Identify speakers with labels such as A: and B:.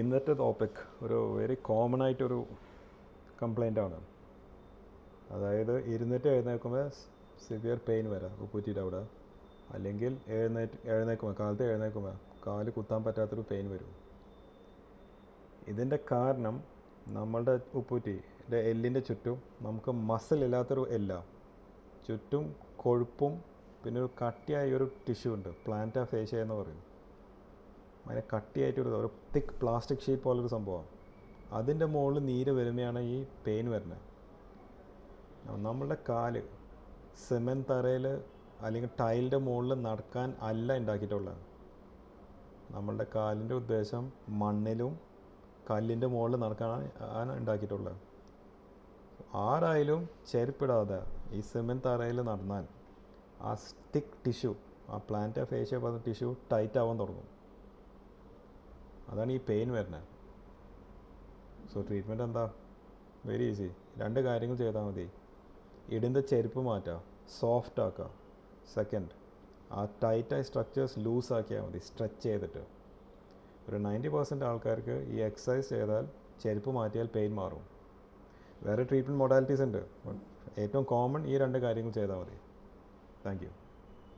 A: ഇന്നത്തെ ടോപ്പിക് ഒരു very common ആയിട്ടൊരു കംപ്ലൈന്റ് ആണ്. അതായത് ഇരുന്നിട്ട് എഴുന്നേൽക്കുമ്പോൾ സിവിയർ പെയിൻ വരാം ഉപ്പൂറ്റിയുടെ അവിടെ. അല്ലെങ്കിൽ എഴുന്നേറ്റ് എഴുന്നേൽക്കുമ്പോൾ കാലത്ത് എഴുന്നേൽക്കുമ്പോൾ കാൽ കുത്താൻ പറ്റാത്തൊരു പെയിൻ വരും. ഇതിന്റെ കാരണം നമ്മളുടെ ഉപ്പൂറ്റിന്റെ എല്ലിന്റെ ചുറ്റും നമുക്ക് മസിൽ ഇല്ലാത്തൊരു എല്ല. ചുറ്റും കൊഴുപ്പും പിന്നെ ഒരു കട്ടിയായ ഒരു ടിഷ്യൂ ഉണ്ട് പ്ലാന്റ ഫേഷ്യ എന്ന് പറയും. അതിനെ കട്ടിയായിട്ടൊരു ഒരു തിക്ക് പ്ലാസ്റ്റിക് ഷീറ്റ് പോലൊരു സംഭവമാണ്. അതിന്റെ മുകളിൽ നീര് വരുമ്പോഴാണ് ഈ പെയിൻ വരുന്നത്. നമ്മളുടെ കാൽ സിമെന്റ് തറയിൽ അല്ലെങ്കിൽ ടൈലിന്റെ മുകളിൽ നടക്കാൻ അല്ല ഉണ്ടാക്കിയിട്ടുള്ളത്. നമ്മളുടെ കാലിന്റെ ഉദ്ദേശം മണ്ണിലും കല്ലിന്റെ മുകളിൽ നടക്കാനാണ് ആണ് ഉണ്ടാക്കിയിട്ടുള്ളത്. ആരായാലും ചെരുപ്പിടാതെ ഈ സിമെന്റ് തറയിൽ നടന്നാൽ ആ സ്റ്റിക്ക് ടിഷ്യൂ ആ പ്ലാന്റ് ഏഷ്യ പറഞ്ഞ ടിഷ്യൂ ടൈറ്റ് ആവാൻ തുടങ്ങും. അതാണ് ഈ പെയിൻ വരുന്നത് സോ ട്രീറ്റ്മെന്റ് എന്താ? വെരി ഈസി രണ്ട് കാര്യങ്ങൾ ചെയ്താൽ മതി. ഇടിന്റെ ചെരുപ്പ് മാറ്റുക സോഫ്റ്റ് ആക്കുക സെക്കൻഡ് ആ ടൈറ്റായ സ്ട്രക്ചേഴ്സ് ലൂസ് ആക്കിയാൽ മതി. സ്ട്രെച്ച് ചെയ്തിട്ട്. ഒരു നയന്റി പെർസെന്റ് ആൾക്കാർക്ക് ഈ എക്സസൈസ് ചെയ്താൽ ചെരുപ്പ് മാറ്റിയാൽ പെയിൻ മാറും. വേറെ ട്രീറ്റ്മെന്റ് മൊഡാലിറ്റീസ് ഉണ്ട്. ഏറ്റവും കോമൺ ഈ രണ്ട് കാര്യങ്ങൾ ചെയ്താൽ മതി. Thank you